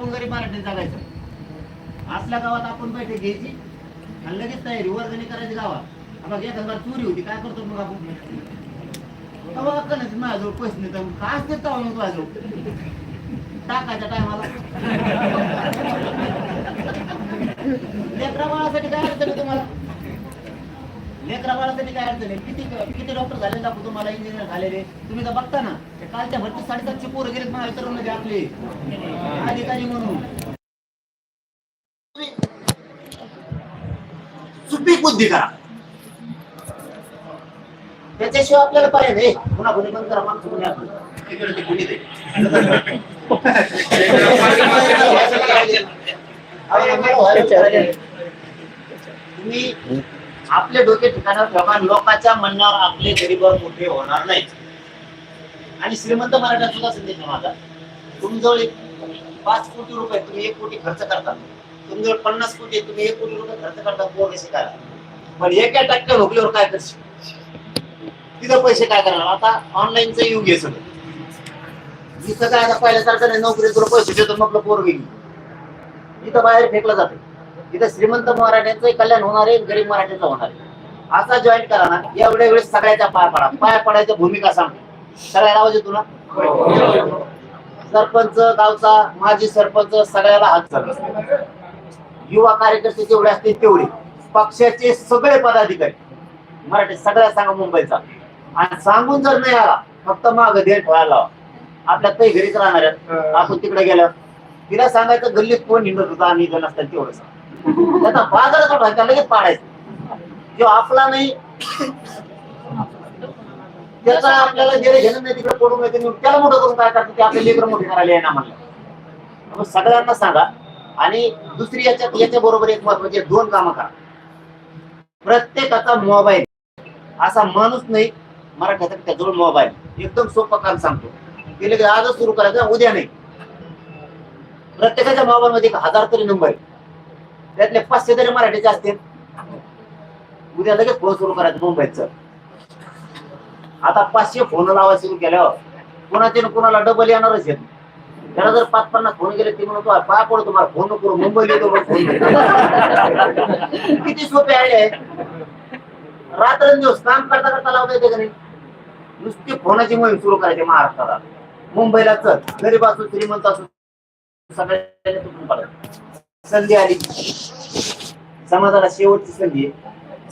आपण गरीब मराठी जगायचं. असल्या गावात आपण बैठक घ्यायची आणि लगेच तयारी वर्गणी करायची गावात. आता एखादा चोरी होती काय करतो मग आपण? तेव्हा अक्कल माझ्याजवळ पैसे नाही तर काय असते तेव्हा मग माझ्याजवळ? टाकायच्या टायमाला. लेकरा बाळासाठी काय अडचण तुम्हाला? लेकरा बाळासाठी काय अडचण आहे? किती किती डॉक्टर झाले दाखवू तुम्हाला इंजिनियर झालेले. तुम्ही तर बघता ना कालच्या भरती साडेसातशे पोरं गेलेत मला तरुण आपले. अधिकारी म्हणून. सुपीक बुद्धी करा. त्याच्याशिवाय आपल्याला पर्याय नाही. पुन्हा कोणी बंद करा मागचं कोणी आपण. तुम्ही आपले डोके ठिकाणावर ठेवा लोकांच्या म्हणण्यावर आपले गरीब मोठे होणार नाही. आणि श्रीमंत मराठा सुद्धा संदेश माझा तुमजवळ एक पाच कोटी रुपये तुम्ही एक कोटी खर्च करता. तुमजवळ पन्नास कोटी तुम्ही एक कोटी रुपये खर्च करता पोर शिकायला. पण एका टक्के भोगल्यावर काय करशील? तिथं पैसे काय करणार? आता ऑनलाईनचं युग आहे सगळं. इथं काय आता पहिल्यासारखं नाही नोकरी तुला पैसे देतो मग पोर गेली. इथं बाहेर फेकलं जातं. इथं श्रीमंत मराठ्यांचं कल्याण होणार आहे गरीब मराठ्यांचं होणार आहे. असा जॉईन करा ना एवढ्या वेळेस सगळ्याच्या पाय पडा. पाय पडायच्या भूमिका सांग. सगळ्याला आवाज येतो ना? सरपंच गावचा माजी सरपंच सगळ्याला हात चालू युवा कार्यकर्ते जेवढे असतील तेवढे. पक्षाचे सगळे पदाधिकारी. मराठी सगळ्या सांगा मुंबईचा. आणि सांगून जर नाही आला फक्त माग दे ठेवायला आपल्या काही घरीच राहणार आहेत. आपण तिकडे गेलं. तिला सांगायचं गल्लीत कोण हिंडत होता आणि जण असतात तेवढं. त्याचा बाजारात उठायचा लगेच पाडायचं. जो आपला नाही त्याचा आपल्याला जे घेणं नाही तिकडे पडून येते त्याला मोठं करून काय करतो ते? आपले लेकर मोठे करायला येणार म्हणलं मग सगळ्यांना सांगा. आणि दुसरी याच्यात याच्या बरोबर एक महत्त्वाचे दोन कामं करा. प्रत्येकाचा मोबाईल. असा माणूस नाही मराठ्याचा त्याजवळ मोबाईल. एकदम सोपं काम सांगतो. ते लगेच आजच सुरू करायचं उद्या नाही. प्रत्येकाच्या मोबाईल मध्ये एक हजार तरी नंबर आहे. त्यातले पाचशे तरी मराठीचे असतील. उद्या लगेच फोन सुरू करायचं मुंबईच. आता पाचशे फोन लावा सुरू केल्यावर कोणाचे ना कोणाला डबल येणारच आहेत. त्याला जर पाच पन्नास फोन गेले ते म्हणतो पाय पडतो तुम्हाला फोन नको मुंबई येतो फोन किती सोपे आहे रात्रंदिवस काम करता करता लावता येते का नाही? नुसती फोनाची मोहीम सुरू करायची महाराष्ट्राला. मुंबईला चल गरीब असो श्रीमंत असो सगळ्यांनी संधी आली. समाजाला शेवटची संधी.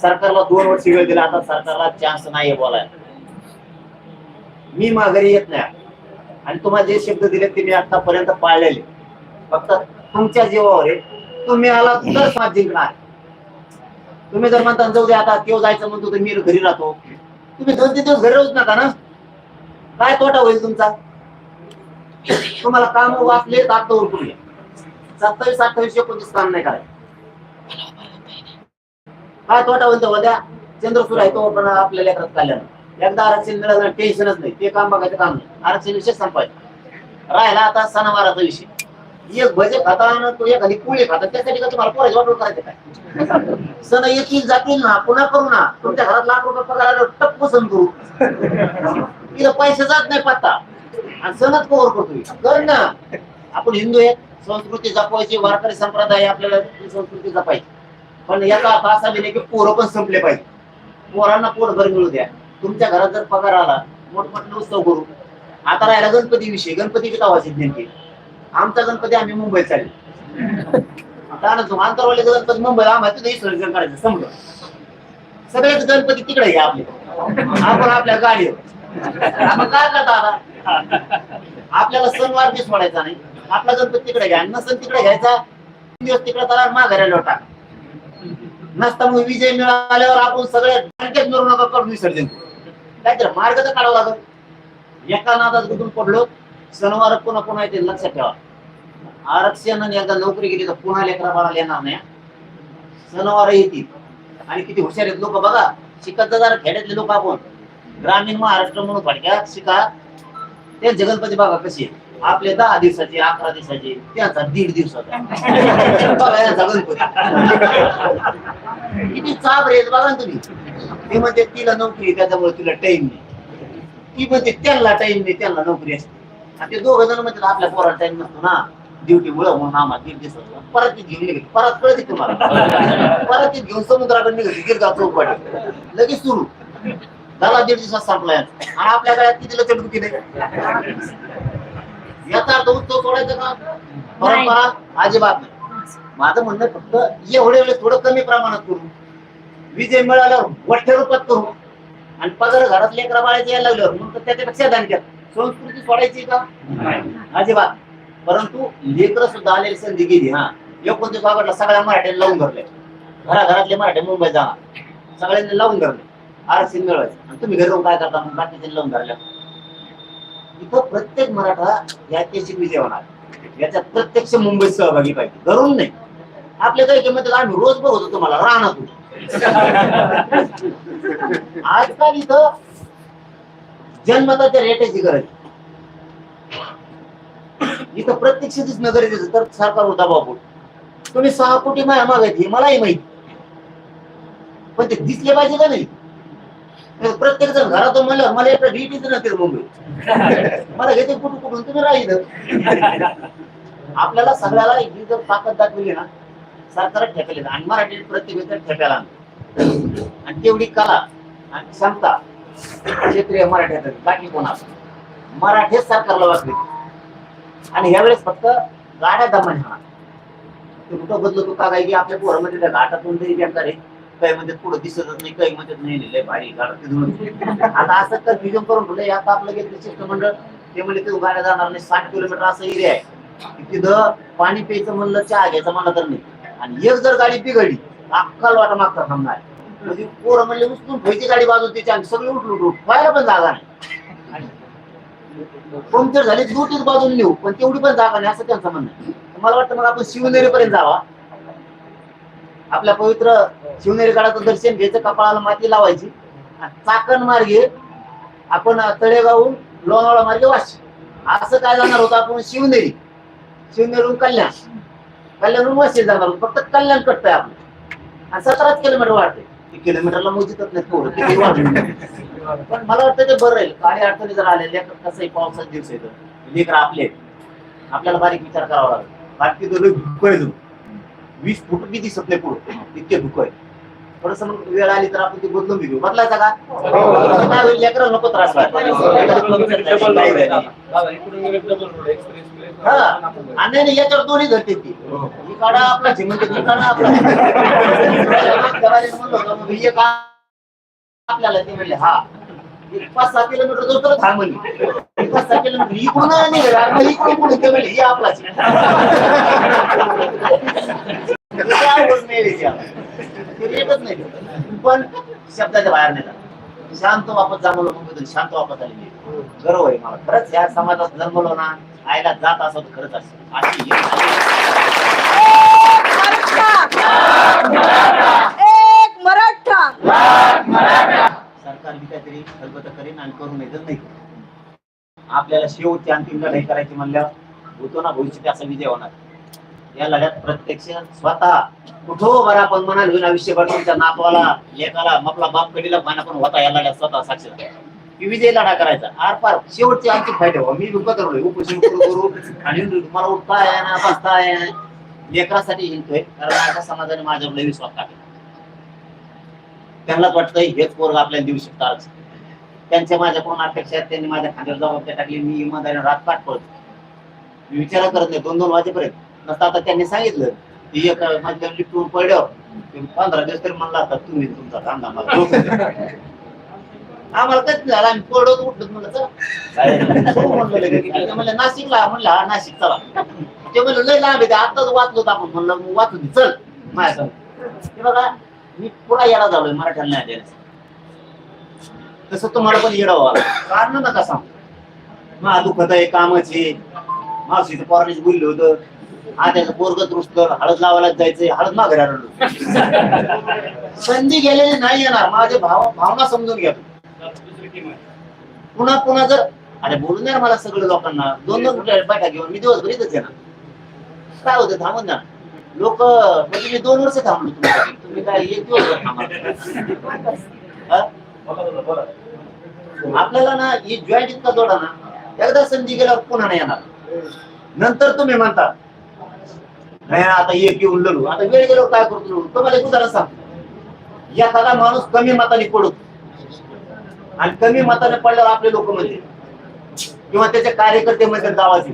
सरकारला दोन वर्ष वेळ दिला आता सरकारला चान्स नाही बोलायला. मी माघारी येत नाही. आणि तुम्हाला जे शब्द दिले ते मी आतापर्यंत पाळलेले. फक्त तुमच्या जीवावर आहे. तुम्ही आला तर समाज जिंकणार तुम्ही जर म्हणता जाऊ दे आता केव्हा जायचं म्हणतो तर मी घरी राहतो. तुम्ही दोन तीन दिवस घरी राहूच नका ना. काय तोटा होईल तुमचा? तुम्हाला काम वाचले तर आता उरकून घ्या सत्तावीस अठ्ठावीस एकोणतीस काम नाही करायचं. काय तोटा होईल उद्या चंद्रसूर आहे तो पण आपल्या लेकरात काढल्यानं एकदा आरक्षण मिळालं टेन्शनच नाही. ते काम बघायचं काम नाही. आरक्षण विषय संपायचं राहिला आता सणावाराचा विषय. एक भजे खाता आणि तो एखादी पोळी खाता. त्यासाठी का तुम्हाला पोराची वाटोळ करायचं काय? सण येतील जातील ना पुन्हा करू ना. तुमच्या घरात लाख रुपये पगार आल्यावर टप्प सण करू. तिला पैसे जात नाही पत्ता. आणि सणच कव्हर करतो कर ना? आपण हिंदू आहे संस्कृती जपवायची वारकरी संप्रदाय आपल्याला संस्कृती जपायची. पण याचा अर्थ असा बी नाही की पोरं पण संपले पाहिजे. पोरांना पोट भर मिळू द्या. तुमच्या घरात जर पगार आला मोठमोठे उत्सव करू. आता राहिला गणपती विषय. गणपती किती आवाज नेमके. आमचा गणपती आम्ही मुंबईत चालले. आता आंतरवाले गणपती मुंबईला आम्हाला तिथे विसर्जन करायचं समजा सगळेच गणपती तिकडे घ्या आपले. आपण आपल्या गाडीवर. आपण काय करता आता? आपल्याला सणवार दिस म्हणायचा नाही. आपला गणपती तिकडे घ्या. नसन तिकडे घ्यायचा. दिवस तिकडे त्याला माघाऱ्या लोटा नसता मग विजय मिळाल्यावर आपण सगळे बँकेत मिळू नका करून विसर्जन. काहीतरी मार्ग तर काढावा लागत एका नादात गुंतून पडलो सणवार पुन्हा पुन्हा येते लक्षात ठेवा. आरक्षण एकदा नोकरी गेली तर पुन्हा लेकरा बाळाला येणार नाही. सणवार येतील. आणि किती हुशार आहेत लोक बघा. शिकत जरा खेड्यातले लोक आपण. ग्रामीण महाराष्ट्र म्हणून फडक्या शिका. ते जगणपती बाबा कशी आहे. आपले दहा दिवसाचे अकरा दिवसाचे त्यांचा दीड दिवसाचा. बघा गणपती. किती चाप रे बघा ना तुम्ही. ती म्हणते तिला नोकरी त्याच्यामुळे तिला टाइम नाही. ती म्हणते त्यांना टाइम नाही त्यांना नोकरी असते. आणि ते दोघ जण म्हणतात आपल्या पोराला टाइम नसतो ना. ड्युटी मुळे म्हणून आम्हाला दीड दिवस परत ती घेऊन निघाली परत कळते तुम्हाला. परत ती घेऊन समुद्राकडे निघाली गिरगाव चौपाटी. लगेच सुरू. झाला दीड दिवसात संपला आणि आपल्या गळ्यात किती लचड नाही याचा अर्थ उत्सव सोडायचा का? परंपरा अजिबात नाही. माझं म्हणणं फक्त एवढे वेळेस थोडं कमी प्रमाणात करू. विजय मिळाल्यावर मोठ्या रूपात करू. आणि पगार घरात लेकरा बाळायचे यायला लागल्यावर मग त्याच्यापेक्षा दानक्यात संस्कृती सोडायची का? अजिबात. परंतु लेकर सुद्धा आलेली संधी गेली हा. एकोणतीस ऑगस्टला सगळ्या मराठ्यांना लावून धरले. घराघरातले मराठी मुंबईत जाणार सगळ्यांनी लावून धरले. आरक्षण मिळवायचं. आणि तुम्ही घरी काय करता? मग बाकीचे लावून धरल्या. इथं प्रत्येक मराठा याच्याशी ऐतिहासिक विजय होणार. याच्यात प्रत्यक्ष मुंबईत सहभागी पाहिजे. धरून नाही. आपल्या काही किंमत आम्ही रोज बघतो तुम्हाला राहणार आजकाल इथं जनमताच्या रेट्याची गरज इथं प्रत्यक्ष दिसणं गरजेचं तर सरकारवर दबाव पडतो तुम्ही सहा कोटी माया मागायची मलाही माहिती. पण ते दिसले पाहिजे का नाही? प्रत्येक जण घरातून म्हणलं मला एकटा ड्युटीच नसेल मुंबई मला घेते कुठून कुठून तुम्ही राहिलं. आपल्याला सगळ्याला ही जर ताकद दाखवली ना सरकार ठेपेल. आणि मराठी प्रतिभेचा ठेप्याला आणि तेवढी कला आणि क्षमता क्षेत्रीय मराठ्यात बाकी कोणा मराठीच सरकारला वाचले. आणि ह्यावेळेस फक्त गाड्या दमन म्हणा ते कुठं बदलतो का काय की आपल्या पोरामध्ये त्या घाटातून तरी बेकार आहे. काही म्हणजे पुढे दिसतच नाही काही म्हणतात नाही लय भारी गाडा तिथून आता असं कन्फ्युजन करून ठेवलं आता आपलं घेतलं शिष्टमंडळ. ते म्हणजे ते गाड्या जाणार नाही साठ किलोमीटर असं एरिया आहे. तिथं पाणी प्यायचं म्हणलं चहा घ्यायचं म्हणलं तर नाही. आणि एक जर गाडी बिघडली अक्काल वाटा मागता थांबणार. म्हणजे पोरं म्हणले उचलून ठेवायची गाडी बाजू त्याची आणि सगळी उठलो उठलू. व्हायला पण जागा नाही. पंक्चर झाली दुटीच बाजून नेऊ पण तेवढी पण जागा नाही असं त्यांचं म्हणणं मला वाटतं मग आपण शिवनेरी पर्यंत जावा. आपल्या पवित्र शिवनेरी गडाचं दर्शन घ्यायचं कपाळाला माती लावायची. चाकण मार्गे आपण तळेगावहून लोणावळा मार्गे वाशी असं काय जाणार होतं आपण? शिवनेरी. शिवनेरीहून कल्याण. कल्याणहून वाशी जाणार होतो. फक्त कल्याण कटतंय आपलं. आणि सतराच किलोमीटर वाढते ते किलोमीटरला मोजितच नाही पोरं. किती वाढून पण मला वाटतं ते बरं राहील. काळी अडचणी जर आले लेकर कसंही पावसाचे दिवस येतं. लेकर आपले. आपल्याला बारीक विचार करावा लागेल. बाकी तो. जो. वीस फूट बी दिसत नाही पुढं? इतके धुक आहे थोडस मग वेळ आली तर आपण ते बदलून घेऊ. बदलायचा का? कसं काय होईल? लेकराला नको त्रास. हा आणि याच्यावर दोन्ही धरते ती. ही काढा आपला म्हणजे ती काढा आपला. ही एक आपल्याला? ते म्हणले हा. एक पाच सहा किलोमीटर जाऊ तर थांब म्हणली एक पाच सहा किलोमीटर इकडून आणि इकडून पुढे. ते म्हणले ही आपलाच आवड नाही येतच नाही. पण शब्दाच्या बाहेर नाही. शांत वापस जमवलं मुंबईतून शांत वापस आहे. गर्व आहे मला. खरंच या समाजात जन्मलो ना आईला जात असं तर खरंच असं. अशी ही एक मराठा. सरकार बी काहीतरी खलबत करीन आणि करू नये तर नाही आपल्याला शेवटची अंतिम लढाई करायची म्हणल्यावर होतो ना भविष्यात असा विजय होणार. या लढ्यात प्रत्यक्ष स्वतः कुठं बरं आपण म्हणाल होईल आयुष्यभर तुमच्या नातवाला लेकाला मपला बाप कडीला पाना पण होता या लढ्यात स्वतः साक्षी की विजय लढा करायचा. आर पार शेवटची आणखी फायदे हो मी दुःख करू उपोषण करू करू आणि तुम्हाला उठता ना बसता आहे लेकरासाठी हिंडतोय. कारण माझ्या समाजाने माझ्यावर लय विश्वास टाकला. त्यांनाच वाटतंय हेच पोरग आपल्याला देऊ शकतात. आरक्षण त्यांच्या माझ्याकडून अपेक्षा आहेत? त्यांनी माझ्या खांद्यावर जबाबदारी टाकली. मी इमानदारीने रात पाठ पडतो मी विचार करत नाही. दोन दोन वाजेपर्यंत. नसतं आता त्यांनी सांगितलं की एक माझ्या टूर पडल्यावर पंधरा दिवस तरी म्हणला असता तुम्ही तुमचा धंदा मला आम्हाला कच झालं? आम्ही पडत उठलो म्हणलं हो म्हणलं नाशिकला म्हणलं हा नाशिक चला. ते म्हणलं लय लांब आहे आताच वाचलो आपण. म्हणलं मग वाचू दे चल. माझ्या हे बघा मी पुरा येडा झालोय मराठ्याला नाही द्यायला. तसं तुम्हाला पण येडा व्हावं कारण नका सांग. मा दुखत आहे कामाचे मावशीचं पोराने बोललं होतं. हा त्याचं दुरुस्त दृष्ट हळद लावायला जायचंय हळद माघारी आणलो संधी गेलेली नाही येणार. माझे भाव भावना समजून घ्या पुन्हा पुन्हा जर अरे बोलून द्या मला सगळं लोकांना. दोन दोन बैठा घेऊन मी दिवसभर इथंच येणार. काय होतं थांबून जा लोक म्हणजे मी दोन वर्ष थांबलो तुम्ही काय एक दिवस थांबा आपल्याला ना ही जॉईंट इतका जोडा ना एकदा संधी गेल्यावर पुन्हा नाही येणार. नंतर तुम्ही म्हणता नाही आता एक येऊन लढू. आता वेळ गेलो काय करतो लढू तुम्हाला एक उदाहरण सांग. एखादा माणूस कमी मताने पडतो आणि कमी मताने पडल्यावर आपले लोक म्हणते किंवा त्याचे कार्यकर्ते म्हणजे गावाचे?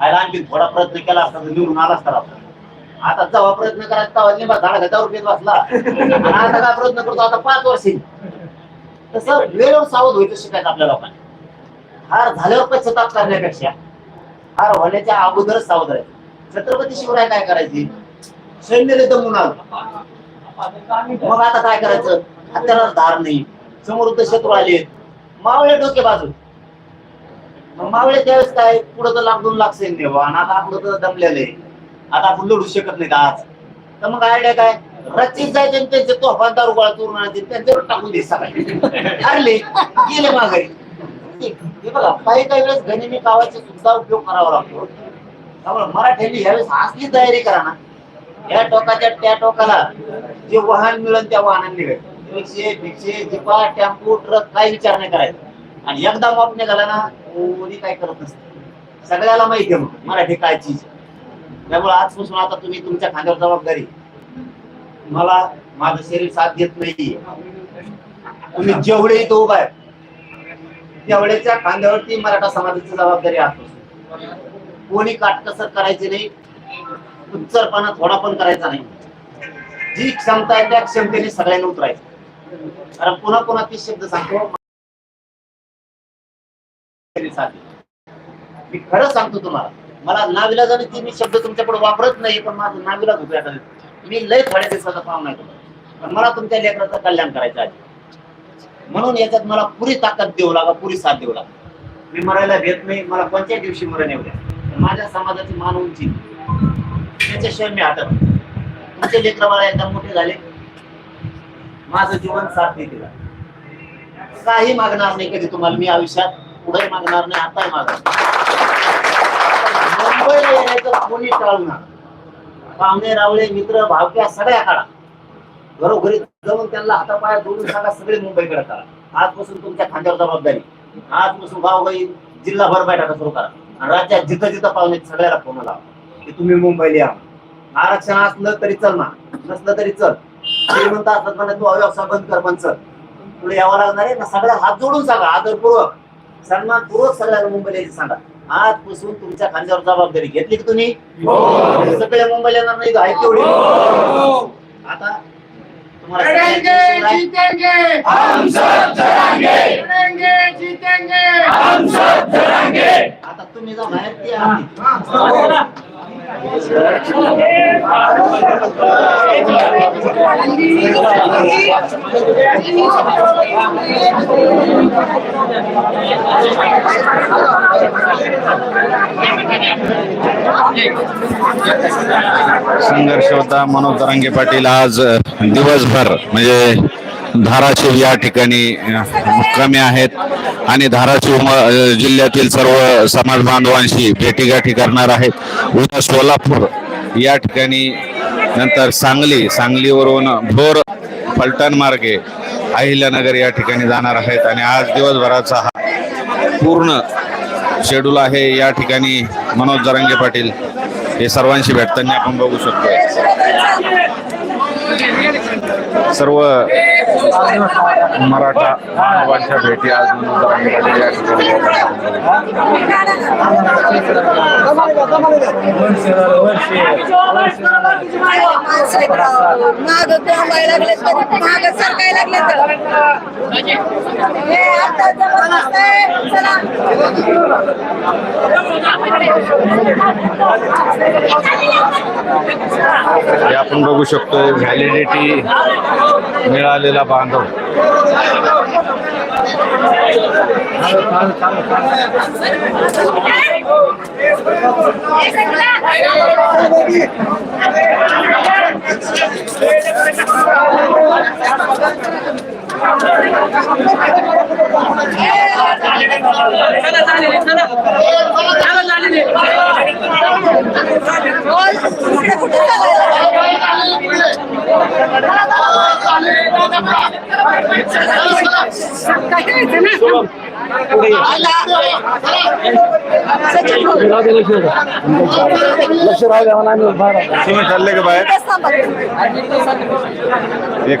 अरे आणखी थोडा प्रयत्न केला असता तर निवडून आला असता आपण. आता जेव्हा प्रयत्न करायचा तेव्हा निंबा झाडा घाटावर घेत बसला आता काय प्रयत्न करतो? आता पाच वर्ष तसं वेळेवर सावध व्हायचं शिकायचं आपल्या लोकांनी. हार झाल्यावर पश्चाताप करण्यापेक्षा हार होण्याच्या अगोदरच सावध राहायचं. छत्रपती शिवराय काय करायचे? सैन्य दमून आलं. मग आता काय करायचं? हत्याला धार नाही. समोर शत्रू आले. मावळे डोके बाजू मग मावळे त्यावेळेस काय? पुढं तर लाख दोन लाख सैन्य आणि आता आपलं तर दमलेलं. आता आपण लढू शकत नाही आज. तर मग आयडिया काय? रचित जायचे त्यांचे तोफा दारू गोळा चोरून आणायचे. त्यांच्यावर टाकून दे सकाळी हरले. गेले माघारी. हे बघा काही काही वेळेस गनिमी कावाचा सुद्धा उपयोग करावा लागतो. त्यामुळे मराठ्यांनी ह्यावेळेस असली तयारी करा ना. या टोकाच्या त्या टोकाला जे वाहन मिळेल त्या वाहनांनी निघाल. रिक्षे भिक्षे जिपा टेम्पो ट्रक काही विचार नाही करायचा. आणि एकदा मॉप निघाला ना कोणी काय करत नसतं. सगळ्याला माहिती आहे मग मराठी काय चीज त्यामुळे आजपासून आता तुम्ही तुमच्या खांद्यावर जबाबदारी मला माझं शरीर साथ देत नाही तुम्ही जेवढे इथं उभा आहे तेवढ्याच्या खांद्यावरती मराठा समाजाची जबाबदारी आजपासून. कोणी काटकसर करायची नाही उच्चरपणा थोडा पण करायचा नाही. जी क्षमता आहे त्या क्षमतेने सगळ्यांनी उतरायचं. कारण पुन्हा पुन्हा तीच शब्द सांगतो मी खरं सांगतो तुम्हाला मला नाविलाजाने ती मी शब्द तुमच्याकडे वापरत नाही पण माझं नाविलाज होतो आता. मी लय थोड्या दिवसाचा काम नाही करतो पण मला तुमच्या लेकराचं कल्याण करायचं आहे. म्हणून याच्यात मला पुरी ताकद देऊ लागा पुरी साथ देऊ लागा. मी मरायला भेट नाही मला कोणत्याही दिवशी मरण येऊ द्या. माझ्या समाजाची मान उंची. त्याच्याशिवाय मी हातात तुमचे लेकर बाळा एकदा मोठे झाले. माझं जीवन साथ नाही दिला. काही मागणार नाही कधी तुम्हाला मी आयुष्यात. पुढे मागणार नाही आताही मागणार मुंबईला येण्याचं कोणी टाळणार पाहुणे रावळे मित्र भावक्या सगळ्या काढा. घरोघरी जाऊन त्यांना हातापाया जोडून सांगा सगळे मुंबईकडे करा. आजपासून तुमच्या खांद्यावर जबाबदारी. आजपासून गावगाई जिल्हाभर बैठका सुरू करा. राज्यात जिथं जिथं पाहुणे सगळ्याला फोन लावा. की तुम्ही मुंबईला या. आरक्षण असलं तरी चल ना. नसलं तरी चल. श्रीमंत असलं म्हणा तू व्यवसाय बंद कर पण चल. तुला यावं लागणार आहे ना सगळ्या हात जोडून सांगा आदरपूर्वक. सन्मानपूर्वक सगळ्याला मुंबईला यायचं सांगा. आजपासून तुमच्या खांद्यावर जबाबदारी घेतली की तुम्ही? सगळे मुंबईला येणार नाही आहे तेवढी आता तुम्हाला लड़ेंगे सगळ्यांची जीतेंगे हम सब लड़ेंगे लड़ेंगे जीतेंगे हम सब लड़ेंगे आता तुम्ही जा बाहेर ते आम्ही. संघर्ष होता मनोज दरांगे पाटील आज अ, दिवसभर म्हणजे धाराशिव या ठिकाणी मुक्कामी आहेत. आणि धाराशिव म- जिल्ह्यातील सर्व समाज बांधवांशी भेटीगाठी करणार आहेत. उद्या सोलापूर या ठिकाणी नंतर सांगली सांगलीवरून भोर फलटण मार्गे अहिल्यानगर या ठिकाणी जाणार आहेत. आणि आज दिवसभराचा हा पूर्ण शेड्यूल आहे. या ठिकाणी मनोज जरांगे पाटील हे सर्वांशी भेटताना आपण बघू शकतो सर्व मराठा मानवांच्या भेटी आज मनोज माग थांबायला लागले तरी माग सरकाय लागले तर हे आता जबरदस्त आहे. चला हे आपण बघू शकतो व्हॅलिडिटी मिळालेला बांधव Calma, calma, calma. Calma, calma, calma. लक्ष्य राहिलं म्हणा आम्ही बाहेर आलो. तुम्ही ठरले के बाद एक